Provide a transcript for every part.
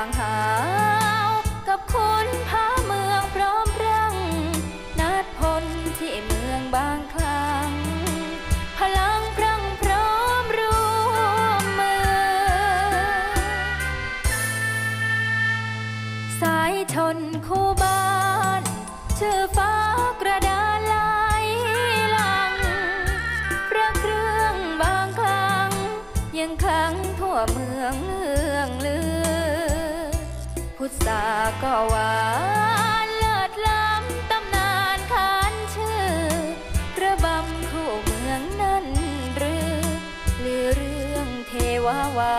างหาว กับคุณพาเมืองพร้อมรัง นัดพลที่เมืองบางครั้งพลังพรังพร้อมรวมมือ สายชนคู่บ้าน ชื่อฟ้ากระดานไหลหลังพระเครื่องบางครั้งยังคลังทั่วเมืองเพุทธาก็หวานเลิศล้ำตำนานขานชื่อ ระบำคู่เมืองนั้นหรือลือเรื่องเทวาวา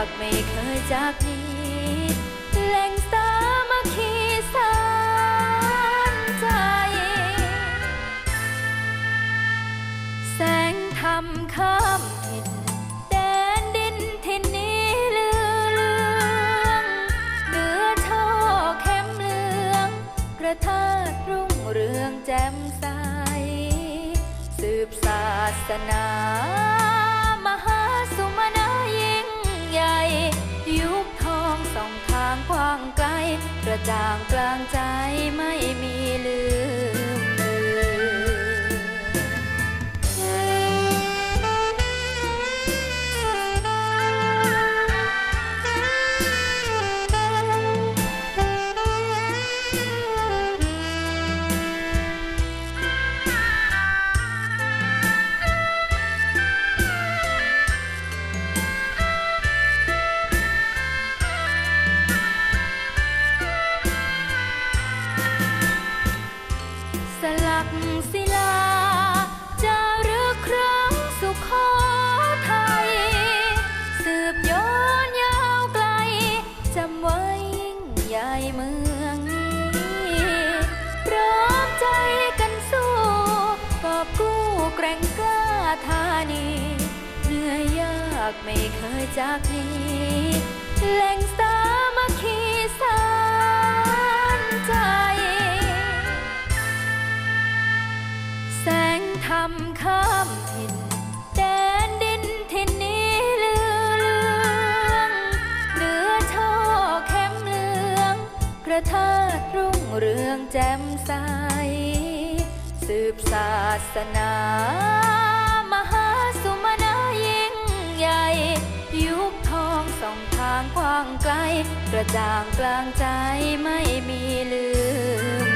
ากไม่เคยจากนี้แหล่งสามัคคีสานใจ แสงธรรมข้ามถิ่นแดนดินถิ่นนี้ลือเลืองเหนือช่อเข้มเหลืองพระธาตุรุ่งเรืองแจ่มใส สืบศาสนาางไกลกระจ่างกลางใจไม่มีลืม สลักศิลาจารึกครั้งสุโขทัยสืบย้อนยาวไกลจำไว้ยิ่งใหญ่เมืองนี้พร้อมใจกันสู้กอบกู้แกร่งกล้าธานีเหนื่อยยากไม่เคยจากนี้แหล่ง งธรรมข้ามถิ่นแดนดินถิ่นนี้ลือเลืองเหนือช่อเข้มเหลืองพระธาตุรุ่งเรืองแจ่มใส สืบศาสนามหาสุมาณายิ่งใหญ่ ยุคทองส่องทางกว้างไกล กระจ่างกลางใจไม่มีลืม